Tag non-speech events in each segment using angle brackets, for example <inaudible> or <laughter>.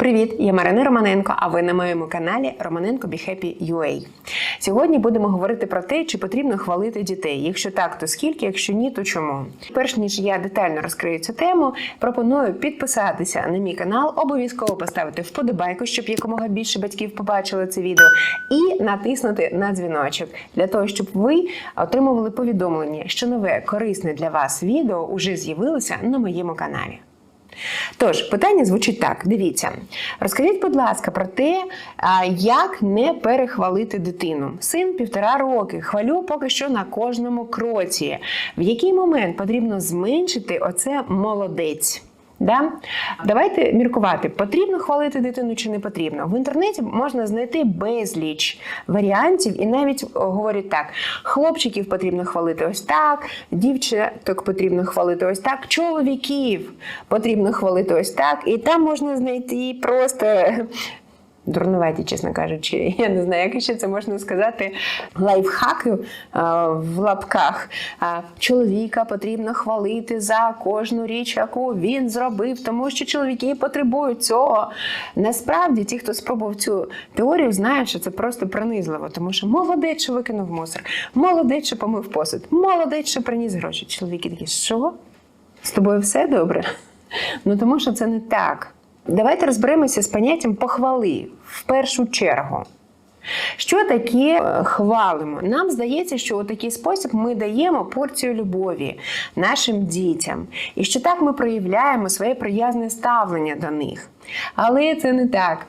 Привіт, я Марина Романенко, а ви на моєму каналі Романенко Be Happy. Сьогодні будемо говорити про те, чи потрібно хвалити дітей. Якщо так, то скільки, якщо ні, то чому. Перш ніж я детально розкрию цю тему, пропоную підписатися на мій канал, обов'язково поставити вподобайку, щоб якомога більше батьків побачили це відео, і натиснути на дзвіночок для того, щоб ви отримували повідомлення, що нове корисне для вас відео уже з'явилося на моєму каналі. Тож, питання звучить так: дивіться, розкажіть, будь ласка, про те, як не перехвалити дитину. Син півтора роки, хвалю поки що на кожному кроці. В який момент потрібно зменшити оце молодець? Да? Давайте міркувати, потрібно хвалити дитину чи не потрібно. В інтернеті можна знайти безліч варіантів, і навіть говорять так: хлопчиків потрібно хвалити ось так, дівчаток потрібно хвалити ось так, чоловіків потрібно хвалити ось так. І там можна знайти просто. Дурнуваті, чесно кажучи, <laughs> я не знаю, як ще це можна сказати. Лайфхаки в лапках. Чоловіка потрібно хвалити за кожну річ, яку він зробив, тому що чоловіки потребують цього. Насправді, ті, хто спробував цю теорію, знають, що це просто пронизливо, тому що молодець, що викинув мусор, молодець, що помив посуд, молодець, що приніс гроші. Чоловіки такі, що? З тобою все добре? <laughs> Ну тому що це не так. Давайте розберемося з поняттям похвали в першу чергу. Що таке е, хвалимо? Нам здається, що у такий спосіб ми даємо порцію любові нашим дітям, і що так ми проявляємо своє приязне ставлення до них. Але це не так.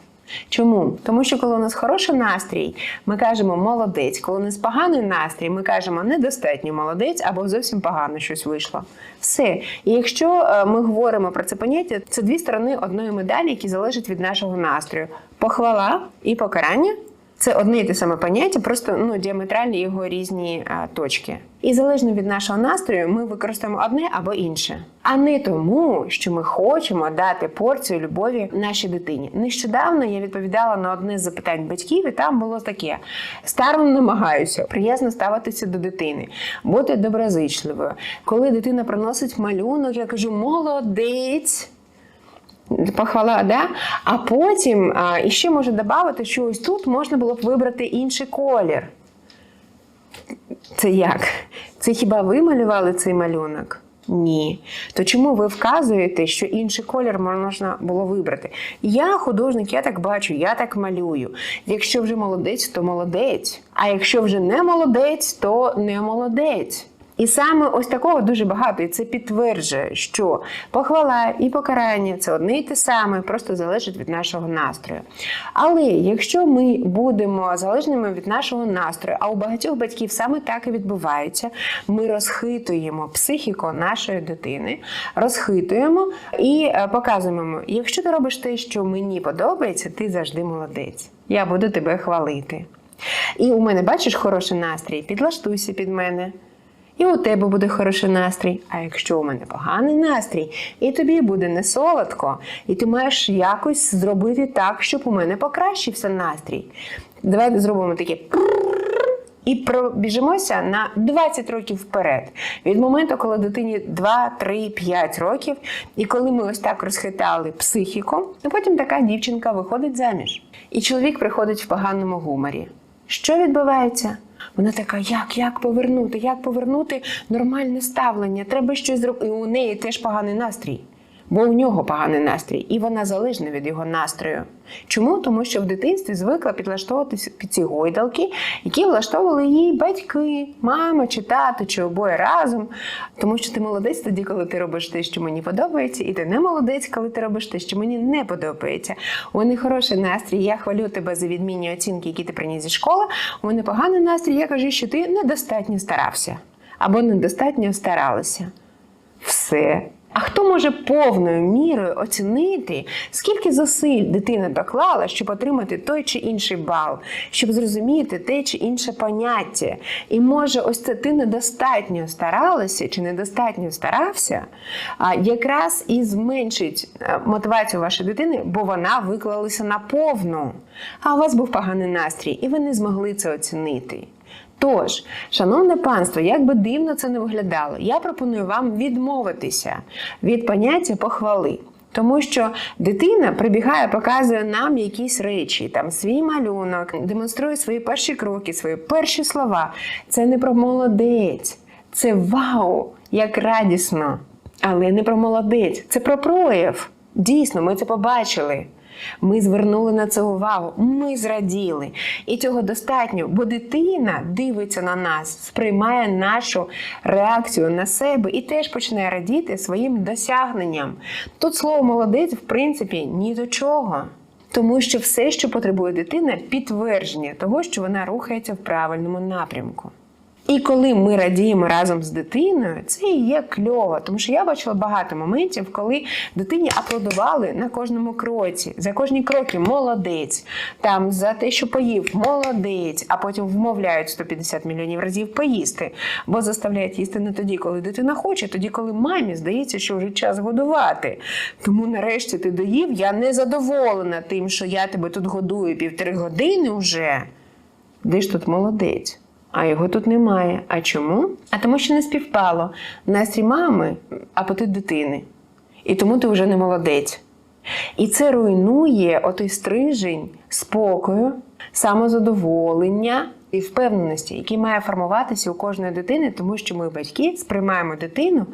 Чому? Тому що коли у нас хороший настрій, ми кажемо молодець. Коли у нас поганий настрій, ми кажемо недостатньо молодець або зовсім погано щось вийшло. Все. І якщо е, ми говоримо про це поняття, це дві сторони одної медалі, які залежать від нашого настрою: похвала і покарання. Це одне і те саме поняття, просто ну діаметральні його різні а, точки. І залежно від нашого настрою, ми використаємо одне або інше, а не тому, що ми хочемо дати порцію любові нашій дитині. Нещодавно я відповідала на одне з запитань батьків, і там було таке: старо намагаюся приязно ставитися до дитини, бути доброзичливою. Коли дитина приносить малюнок, я кажу молодець. Похвала, да? А потім а, і ще можу додати, що ось тут можна було б вибрати інший колір. Це як? Це хіба ви малювали цей малюнок? Ні. То чому ви вказуєте, що інший колір можна було вибрати? Я художник, я так бачу, я так малюю. Якщо вже молодець, то молодець. А якщо вже не молодець, то не молодець. І саме ось такого дуже багато, і це підтверджує, що похвала і покарання це одне і те саме, просто залежить від нашого настрою. Але якщо ми будемо залежними від нашого настрою, а у багатьох батьків саме так і відбувається, ми розхитуємо психіку нашої дитини, розхитуємо і е, показуємо, якщо ти робиш те, що мені подобається, ти завжди молодець. Я буду тебе хвалити. І у мене, бачиш, хороший настрій, підлаштуйся під мене. І у тебе буде хороший настрій. А якщо у мене поганий настрій, і тобі буде не солодко, і ти маєш якось зробити так, щоб у мене покращився настрій. Давайте зробимо таке. І пробіжимося на 20 років вперед. Від моменту, коли дитині 2, 3, 5 років, і коли ми ось так розхитали психіку, і потім така дівчинка виходить заміж. І чоловік приходить в поганому гуморі. Що відбувається? Вона така, як, як повернути, як повернути нормальне ставлення? Треба щось зробити. І у неї теж поганий настрій. Бо у нього поганий настрій, і вона залежна від його настрою. Чому? Тому що в дитинстві звикла підлаштовуватися під ці гойдалки, які влаштовували її батьки, мама чи тато, чи обоє разом. Тому що ти молодець тоді, коли ти робиш те, що мені подобається, і ти не молодець, коли ти робиш те, що мені не подобається. У мене хороший настрій, я хвалю тебе за відмінні оцінки, які ти приніс зі школи. У мене поганий настрій, я кажу, що ти недостатньо старався або недостатньо старалася. Все. А хто може повною мірою оцінити, скільки зусиль дитина доклала, щоб отримати той чи інший бал, щоб зрозуміти те чи інше поняття? І може, ось це ти недостатньо старалася чи недостатньо старався, якраз і зменшить е, мотивацію вашої дитини, бо вона виклалася на повну. А у вас був поганий настрій, і ви не змогли це оцінити. Тож, шановне панство, як би дивно це не виглядало, я пропоную вам відмовитися від поняття похвали. Тому що дитина прибігає, показує нам якісь речі, там свій малюнок, демонструє свої перші кроки, свої перші слова. Це не про молодець, це вау, як радісно. Але не про молодець, це про прояв. Дійсно, ми це побачили. Ми звернули на це увагу, ми зраділи. І цього достатньо, бо дитина дивиться на нас, сприймає нашу реакцію на себе і теж починає радіти своїм досягненням. Тут слово молодець, в принципі, ні до чого. Тому що все, що потребує дитина, підтвердження того, що вона рухається в правильному напрямку. І коли ми радіємо разом з дитиною, це і є кльово, тому що я бачила багато моментів, коли дитині аплодували на кожному кроці, за кожні кроки молодець, там за те, що поїв, молодець, а потім вмовляють 150 мільйонів разів поїсти, бо заставляють їсти не тоді, коли дитина хоче, тоді, коли мамі здається, що вже час годувати. Тому нарешті ти доїв, я не задоволена тим, що я тебе тут годую півтори години вже. Де ж тут молодець? А його тут немає. А чому? А тому, що не співпало настрій мами, апетит дитини. І тому ти вже не молодець. І це руйнує отой стрижень спокою, самозадоволення і впевненості, який має формуватися у кожної дитини, тому що ми, батьки, сприймаємо дитину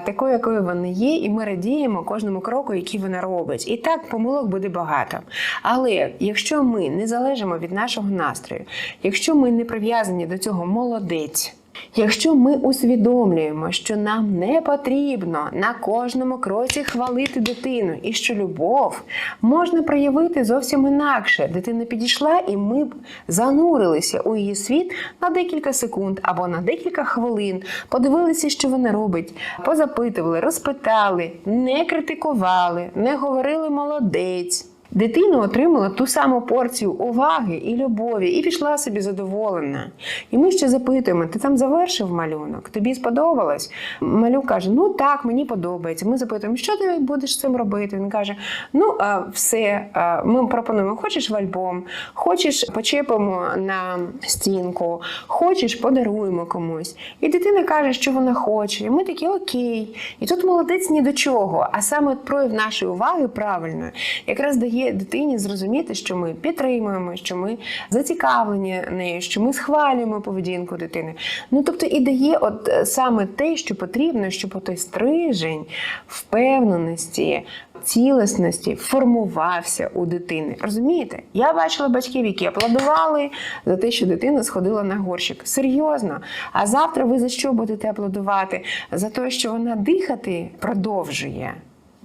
такою, якою вона є, і ми радіємо кожному кроку, який вона робить. І так помилок буде багато. Але якщо ми не залежимо від нашого настрою, якщо ми не прив'язані до цього молодець. Якщо ми усвідомлюємо, що нам не потрібно на кожному кроці хвалити дитину, і що любов можна проявити зовсім інакше, дитина підійшла, і ми б занурилися у її світ на декілька секунд або на декілька хвилин, подивилися, що вона робить, позапитували, розпитали, не критикували, не говорили молодець. Дитина отримала ту саму порцію уваги і любові, і пішла собі задоволена. І ми ще запитуємо: ти там завершив малюнок? Тобі сподобалось? Малюк каже: Ну так, мені подобається. Ми запитуємо, що ти будеш з цим робити? Він каже: Ну, все, ми пропонуємо: хочеш в альбом, хочеш почепимо на стінку, хочеш подаруємо комусь. І дитина каже, що вона хоче. І ми такі окей. І тут молодець ні до чого. А саме прояв нашої уваги правильно якраз дає дитині зрозуміти, що ми підтримуємо, що ми зацікавлені нею, що ми схвалюємо поведінку дитини. Ну тобто і дає от е, саме те, що потрібно, щоб той стрижень впевненості. Цілісності формувався у дитини. Розумієте? Я бачила батьків, які аплодували за те, що дитина сходила на горщик. Серйозно. А завтра ви за що будете аплодувати? За те, що вона дихати продовжує.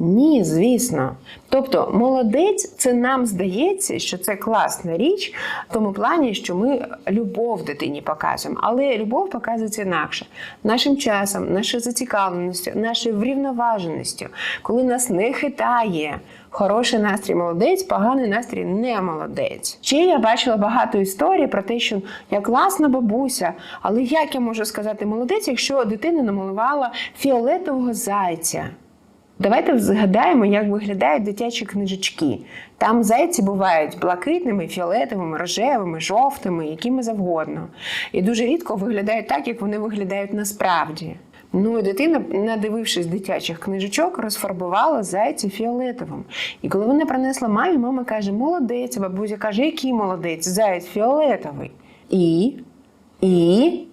Ні, звісно. Тобто, молодець, це нам здається, що це класна річ в тому плані, що ми любов дитині показуємо. Але любов показується інакше нашим часом, нашою зацікавленістю, нашою врівноваженістю, коли нас не хитає. Хороший настрій молодець, поганий настрій не молодець. Ще я бачила багато історій про те, що я класна бабуся, але як я можу сказати молодець, якщо дитина намалювала фіолетового зайця? Давайте згадаємо, як виглядають дитячі книжечки. Там зайці бувають блакитними, фіолетовими, рожевими, жовтими, якими завгодно. І дуже рідко виглядають так, як вони виглядають насправді. Ну і дитина, надивившись дитячих книжечок, розфарбувала зайця фіолетовим. І коли вона принесла мамі, мама каже: Молодець, бабуся каже, який молодець, заяць фіолетовий. І. І.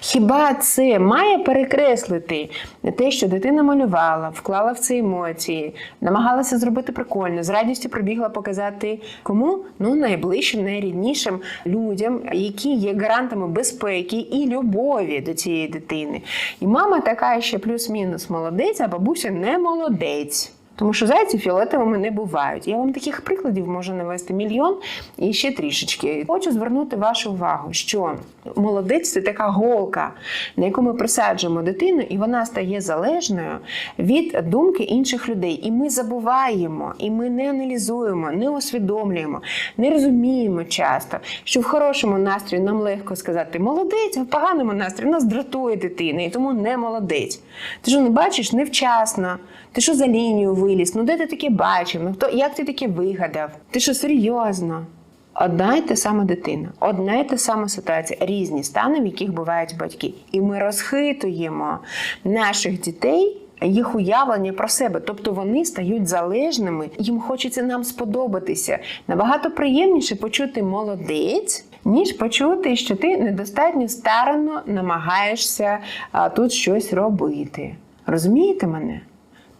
Хіба це має перекреслити те, що дитина малювала, вклала в це емоції, намагалася зробити прикольно, з радістю прибігла показати кому? Ну, найближчим, найріднішим людям, які є гарантами безпеки і любові до цієї дитини. І мама така ще плюс-мінус молодець, а бабуся не молодець. Тому що зайці фіолетовими не бувають. Я вам таких прикладів можу навести мільйон і ще трішечки. Хочу звернути вашу увагу, що молодець це така голка, на яку ми присаджуємо дитину, і вона стає залежною від думки інших людей. І ми забуваємо, і ми не аналізуємо, не усвідомлюємо, не розуміємо часто, що в хорошому настрої нам легко сказати молодець, а в поганому настрої нас дратує дитина, і тому не молодець. Ти що не бачиш невчасно. Ти що за лінію виліз? Ну де ти таке бачив? Ну хто як ти таке вигадав? Ти що серйозно? Одна й та сама дитина, одна й та сама ситуація, різні стани, в яких бувають батьки. І ми розхитуємо наших дітей їх уявлення про себе. Тобто вони стають залежними, їм хочеться нам сподобатися. Набагато приємніше почути молодець. Ніж почути, що ти недостатньо старанно намагаєшся тут щось робити. Розумієте мене?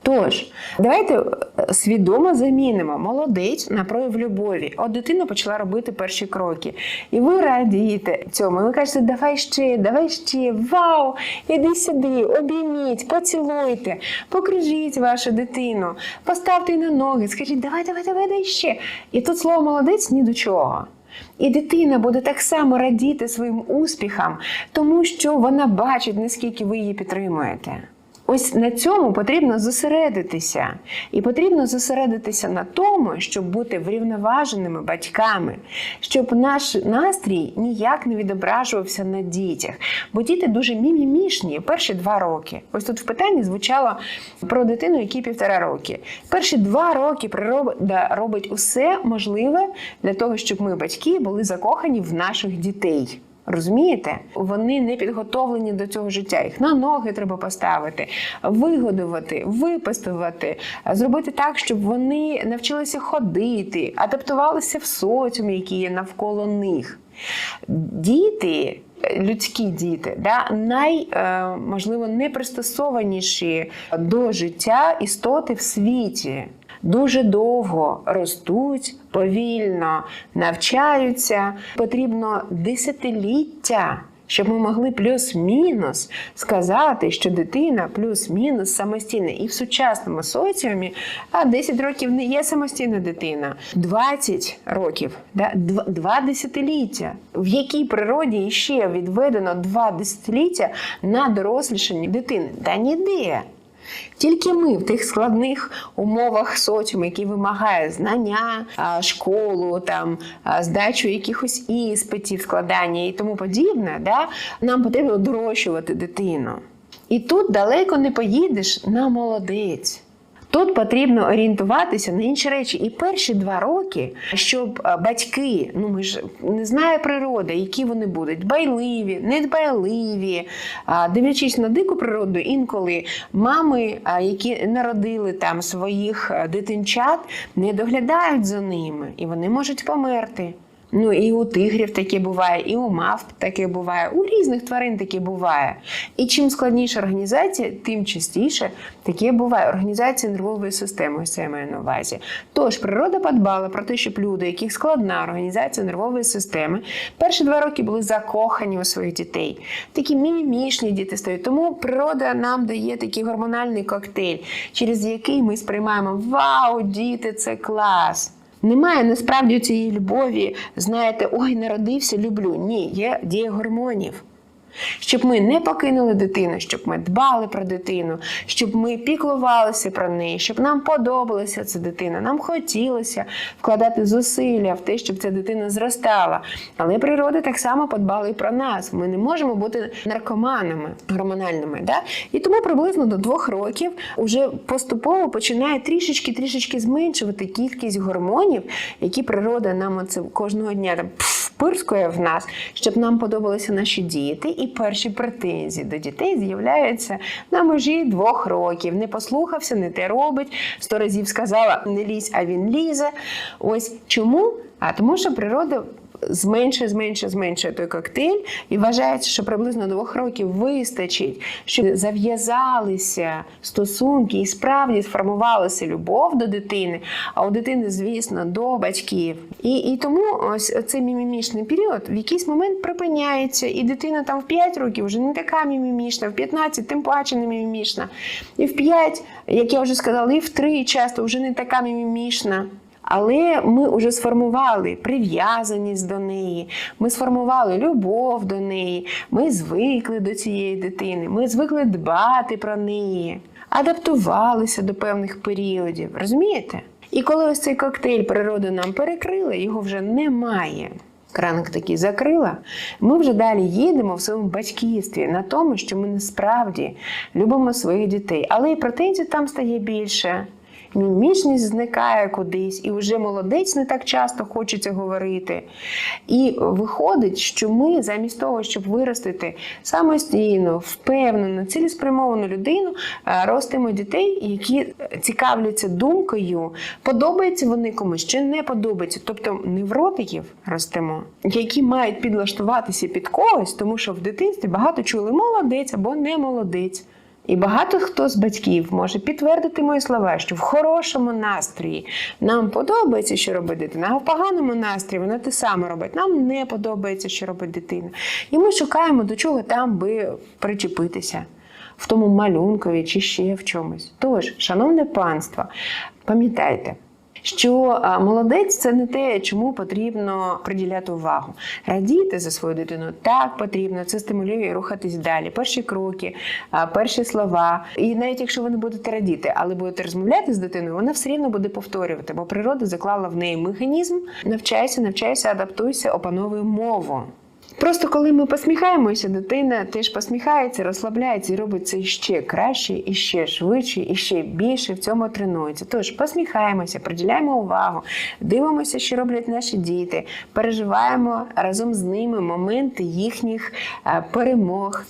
Тож, давайте е, свідомо замінимо молодець на прояв любові. От дитина почала робити перші кроки. І ви радієте цьому. І ви кажете, давай ще, давай ще, вау! Іди сюди, обійміть, поцілуйте, покрижіть вашу дитину, поставте її на ноги, скажіть, давай, давай, давай, дай ще. І тут слово молодець ні до чого. І дитина буде так само радіти своїм успіхам, тому що вона бачить, наскільки ви її підтримуєте. Ось на цьому потрібно зосередитися. І потрібно зосередитися на тому, щоб бути врівноваженими батьками, щоб наш настрій ніяк не відображувався на дітях. Бо діти дуже мімімішні перші два роки. Ось тут в питанні звучало про дитину, якій півтора роки. Перші два роки природа робить усе можливе для того, щоб ми, батьки, були закохані в наших дітей. Розумієте? Вони не підготовлені до цього життя. Їх на ноги треба поставити, вигодувати, випастувати, зробити так, щоб вони навчилися ходити, адаптувалися в соціумі, який є навколо них. Діти. Людські діти, да, най, е, непристосованіші до життя істоти в світі. Дуже довго ростуть, повільно навчаються. Потрібно десятиліття, щоб ми могли плюс-мінус сказати, що дитина плюс-мінус самостійна. І в сучасному соціумі а 10 років не є самостійна дитина, 20 років, да, два, десятиліття. В якій природі ще відведено два десятиліття на дорослішання дитини? Та ніде. Тільки ми в тих складних умовах соціуму, які вимагає знання, школу, там здачу якихось іспитів, складання і тому подібне, да, нам потрібно дорощувати дитину. І тут далеко не поїдеш на молодець. Тут потрібно орієнтуватися на інші речі. І перші два роки, щоб е, батьки, ну ми ж не знає природа, які вони будуть, дбайливі, недбайливі, дивлячись на дику природу, інколи мами, які народили там своїх е, дитинчат, не доглядають за ними, і вони можуть померти. Ну і у тигрів таке буває, і у мавп таке буває, у різних тварин таке буває. І чим складніша організація, тим частіше таке буває. Організація нервової системи, ось це я маю на увазі. Тож природа подбала про те, щоб люди, яких складна організація нервової системи, перші два роки були закохані у своїх дітей. Такі мімімішні діти стають. Тому природа нам дає такий гормональний коктейль, через який ми сприймаємо Вау, діти, це клас! Немає насправді цієї любові, знаєте, ой, народився, люблю. Ні, є дія гормонів. Щоб ми не покинули дитину, щоб ми дбали про дитину, щоб ми піклувалися про неї, щоб нам подобалася ця дитина, нам хотілося вкладати зусилля в те, щоб ця дитина зростала. Але природа так само подбала і про нас. Ми не можемо бути наркоманами гормональними. Да? І тому приблизно до двох років вже поступово починає трішечки-трішечки зменшувати кількість гормонів, які природа нам оце кожного дня там впирскує в нас, щоб нам подобалися наші діти. І перші претензії до дітей з'являються на межі двох років. Не послухався, не те робить. Сто разів сказала не лізь, а він лізе. Ось чому? А тому, що природа. Зменшує, зменшує, зменшує той коктейль, і вважається, що приблизно двох років вистачить, щоб зав'язалися стосунки і справді сформувалася любов до дитини, а у дитини, звісно, до батьків. І і тому ось цей мімімішний період в якийсь момент припиняється, і дитина там в 5 років вже не така мімімішна, в 15 тим паче не мімімішна. І в 5, як я вже сказала, і в 3 часто вже не така мімімішна. Але ми вже сформували прив'язаність до неї, ми сформували любов до неї, ми звикли до цієї дитини, ми звикли дбати про неї, адаптувалися до певних періодів. Розумієте? І коли ось цей коктейль природи нам перекрила, його вже немає. Краник такий закрила, ми вже далі їдемо в своєму батьківстві на тому, що ми насправді любимо своїх дітей. Але і претензій там стає більше. Мімічність зникає кудись, і вже молодець не так часто хочеться говорити. І виходить, що ми замість того, щоб виростити самостійно, впевнену, цілеспрямовану людину, е, ростимо дітей, які цікавляться думкою, подобаються вони комусь чи не подобаються. Тобто невротиків ростемо, які мають підлаштуватися під когось, тому що в дитинстві багато чули молодець або не молодець. І багато хто з батьків може підтвердити мої слова, що в хорошому настрої нам подобається, що робить дитина, а в поганому настрої вона те саме робить. Нам не подобається, що робить дитина. І ми шукаємо до чого там би причепитися. В тому малюнкові чи ще в чомусь. Тож, шановне панство, пам'ятайте, що молодець це не те, чому потрібно приділяти увагу. Радіти за свою дитину так потрібно. Це стимулює рухатись далі. Перші кроки, перші слова. І навіть якщо ви не будете радіти, але будете розмовляти з дитиною, вона все рівно буде повторювати, бо природа заклала в неї механізм. Навчайся, навчайся, адаптуйся, опановуй мову. Просто коли ми посміхаємося, дитина теж посміхається, розслабляється і робить це ще краще, і ще швидше, і ще більше в цьому тренується. Тож посміхаємося, приділяємо увагу, дивимося, що роблять наші діти, переживаємо разом з ними моменти їхніх е, перемог.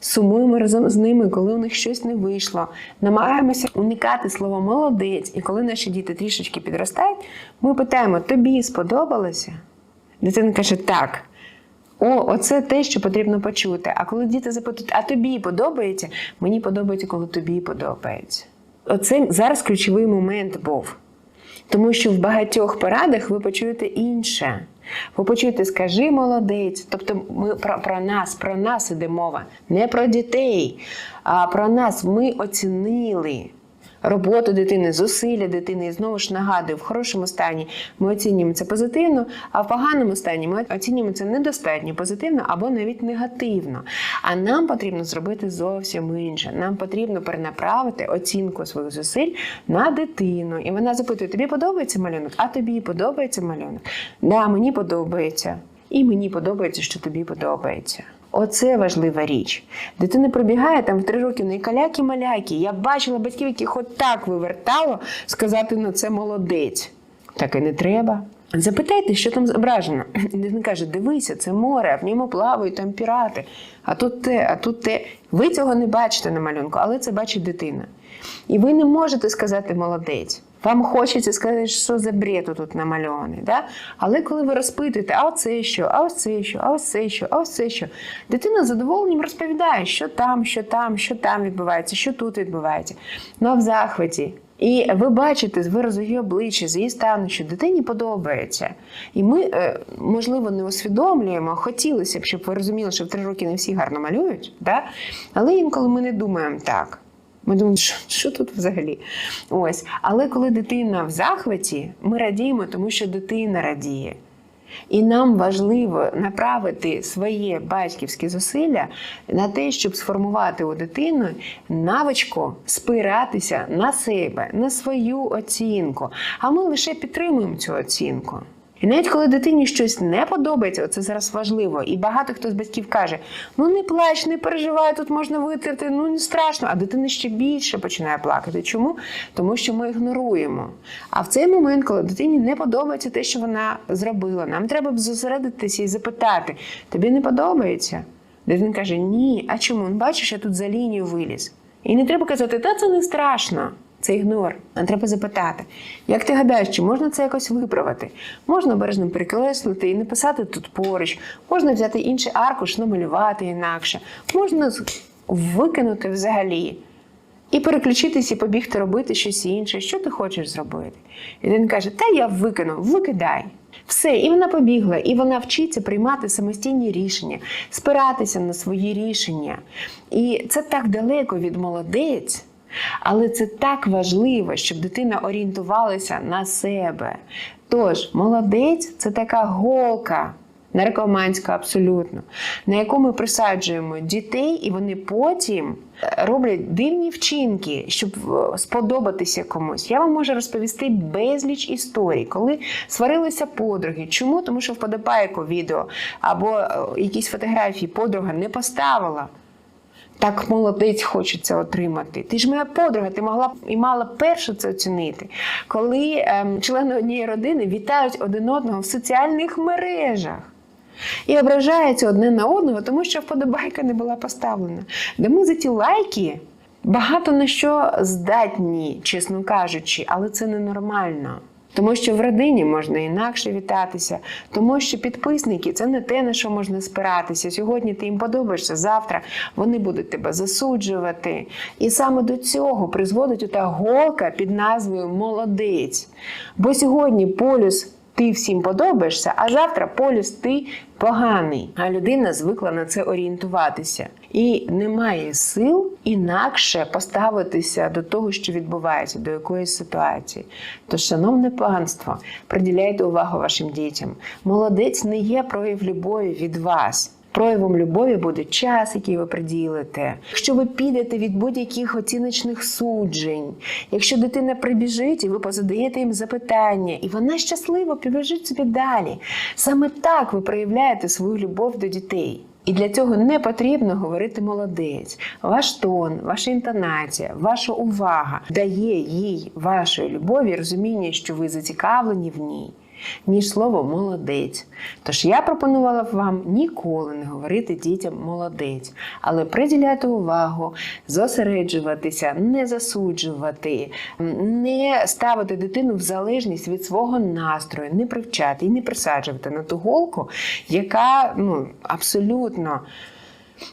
Сумуємо разом з ними, коли у них щось не вийшло. Намагаємося уникати слово молодець. І коли наші діти трішечки підростають, ми питаємо: тобі сподобалося? Дитина каже, так. О, оце те, що потрібно почути. А коли діти запитують, а тобі подобається? Мені подобається, коли тобі подобається. Оце зараз ключовий момент був. Тому що в багатьох порадах ви почуєте інше. Ви почуєте, скажи молодець. Тобто ми про, про нас, про нас іде мова, не про дітей, а про нас ми оцінили роботу дитини, зусилля дитини. І знову ж нагадую, в хорошому стані ми оцінюємо це позитивно, а в поганому стані ми оцінюємо це недостатньо позитивно або навіть негативно. А нам потрібно зробити зовсім інше. Нам потрібно перенаправити оцінку своїх зусиль на дитину. І вона запитує: тобі подобається малюнок? А тобі подобається малюнок? Да, мені подобається. І мені подобається, що тобі подобається. Оце важлива річ. Дитина пробігає там в три роки не каляки-маляки. Я бачила батьків, які хоч так вивертало сказати на це молодець. Так і не треба. Запитайте, що там зображено. <clears throat> Дитина каже: дивися, це море, в ньому плавають там пірати. А тут те, а тут те. Ви цього не бачите на малюнку, але це бачить дитина. І ви не можете сказати молодець. Вам хочеться сказати, що за бред тут намальований. Да? Але коли ви розпитуєте, а оце що, а це що, а це що, а це що, дитина з задоволенням розповідає, що там, що там, що там відбувається, що тут відбувається. Ну а в захваті. І ви бачите з виразу її обличчя, з її стану, що дитині подобається. І ми, е, можливо, не усвідомлюємо, хотілося б, щоб ви розуміли, що в три роки не всі гарно малюють, да? але інколи ми не думаємо так. Ми думаємо, що, що тут взагалі? Ось. Але коли дитина в захваті, ми радіємо, тому що дитина радіє. І нам важливо направити своє батьківське зусилля на те, щоб сформувати у дитину навичку спиратися на себе, на свою оцінку. А ми лише підтримуємо цю оцінку. І навіть коли дитині щось не подобається, це зараз важливо. І багато хто з батьків каже: ну не плач, не переживай, тут можна витерти, ну не страшно. А дитина ще більше починає плакати. Чому? Тому що ми ігноруємо. А в цей момент, коли дитині не подобається те, що вона зробила, нам треба б зосередитися і запитати: тобі не подобається? Дитина каже: Ні, а чому? Бачиш, я тут за лінію виліз. І не треба казати, та це не страшно. Це ігнор. А треба запитати, як ти гадаєш, чи можна це якось виправити? Можна обережно перекреслити і написати тут поруч, можна взяти інший аркуш, намалювати інакше, можна викинути взагалі і переключитись і побігти робити щось інше. Що ти хочеш зробити? І він каже: Та я викину, викидай. Все, і вона побігла, і вона вчиться приймати самостійні рішення, спиратися на свої рішення. І це так далеко від молодець. Але це так важливо, щоб дитина орієнтувалася на себе. Тож, молодець це така голка. Наркоманська абсолютно, на яку ми присаджуємо дітей, і вони потім роблять дивні вчинки, щоб е, сподобатися комусь. Я вам можу розповісти безліч історій, коли сварилися подруги. Чому? Тому що вподобайку відео або е, якісь фотографії подруга не поставила. Так молодець хочеться отримати. Ти ж моя подруга, ти могла б і мала перше це оцінити, коли ем, члени однієї родини вітають один одного в соціальних мережах. І ображаються одне на одного, тому що вподобайка не була поставлена. Да ми за ті лайки багато на що здатні, чесно кажучи, але це ненормально. Тому що в родині можна інакше вітатися, тому що підписники це не те, на що можна спиратися. Сьогодні ти їм подобаєшся, завтра вони будуть тебе засуджувати. І саме до цього призводить ота голка під назвою Молодець. Бо сьогодні полюс ти всім подобаєшся, а завтра полюс ти поганий. А людина звикла на це орієнтуватися. І немає сил інакше поставитися до того, що відбувається, до якоїсь ситуації. Тож, шановне панство, приділяйте увагу вашим дітям. Молодець не є прояв любові від вас. Проявом любові буде час, який ви приділите. Якщо ви підете від будь-яких оціночних суджень, якщо дитина прибіжить і ви позадаєте їм запитання, і вона щасливо побіжить собі далі. Саме так ви проявляєте свою любов до дітей. І для цього не потрібно говорити молодець. Ваш тон, ваша інтонація, ваша увага дає їй вашої любові, розуміння, що ви зацікавлені в ній ніж слово молодець. Тож я пропонувала б вам ніколи не говорити дітям молодець, але приділяти увагу, зосереджуватися, не засуджувати, не ставити дитину в залежність від свого настрою, не привчати і не присаджувати на ту голку, яка ну, абсолютно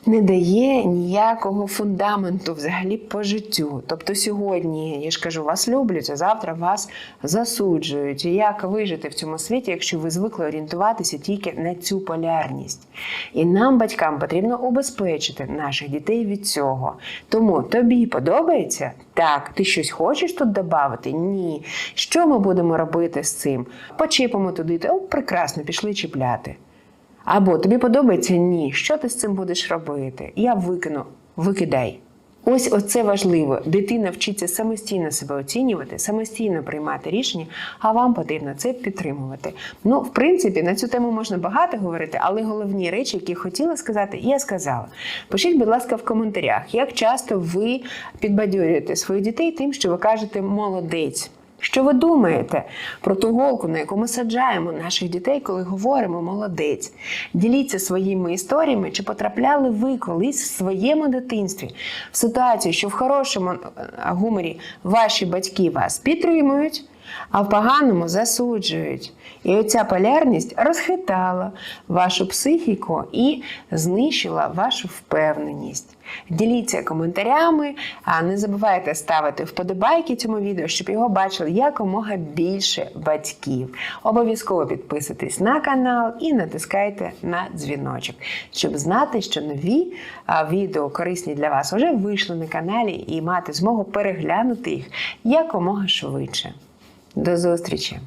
не дає ніякого фундаменту взагалі по життю. Тобто сьогодні, я ж кажу, вас люблять, а завтра вас засуджують. І як вижити в цьому світі, якщо ви звикли орієнтуватися тільки на цю полярність? І нам, батькам, потрібно убезпечити наших дітей від цього. Тому тобі подобається? Так, ти щось хочеш тут додати? Ні. Що ми будемо робити з цим? Почіпимо туди, о, прекрасно, пішли чіпляти. Або тобі подобається ні. Що ти з цим будеш робити? Я викину, викидай. Ось оце важливо. Дитина вчиться самостійно себе оцінювати, самостійно приймати рішення, а вам потрібно це підтримувати. Ну, в принципі, на цю тему можна багато говорити, але головні речі, які хотіла сказати, я сказала. Пишіть, будь ласка, в коментарях, як часто ви підбадьорюєте своїх дітей тим, що ви кажете молодець. Що ви думаєте про ту голку, на яку ми саджаємо наших дітей, коли говоримо молодець? Діліться своїми історіями, чи потрапляли ви колись в своєму дитинстві в ситуацію, що в хорошому гуморі ваші батьки вас підтримують, а в поганому засуджують. І оця полярність розхитала вашу психіку і знищила вашу впевненість. Діліться коментарями, а не забувайте ставити вподобайки цьому відео, щоб його бачили якомога більше батьків. Обов'язково підписуйтесь на канал і натискайте на дзвіночок, щоб знати, що нові відео корисні для вас вже вийшли на каналі і мати змогу переглянути їх якомога швидше. До зустрічі!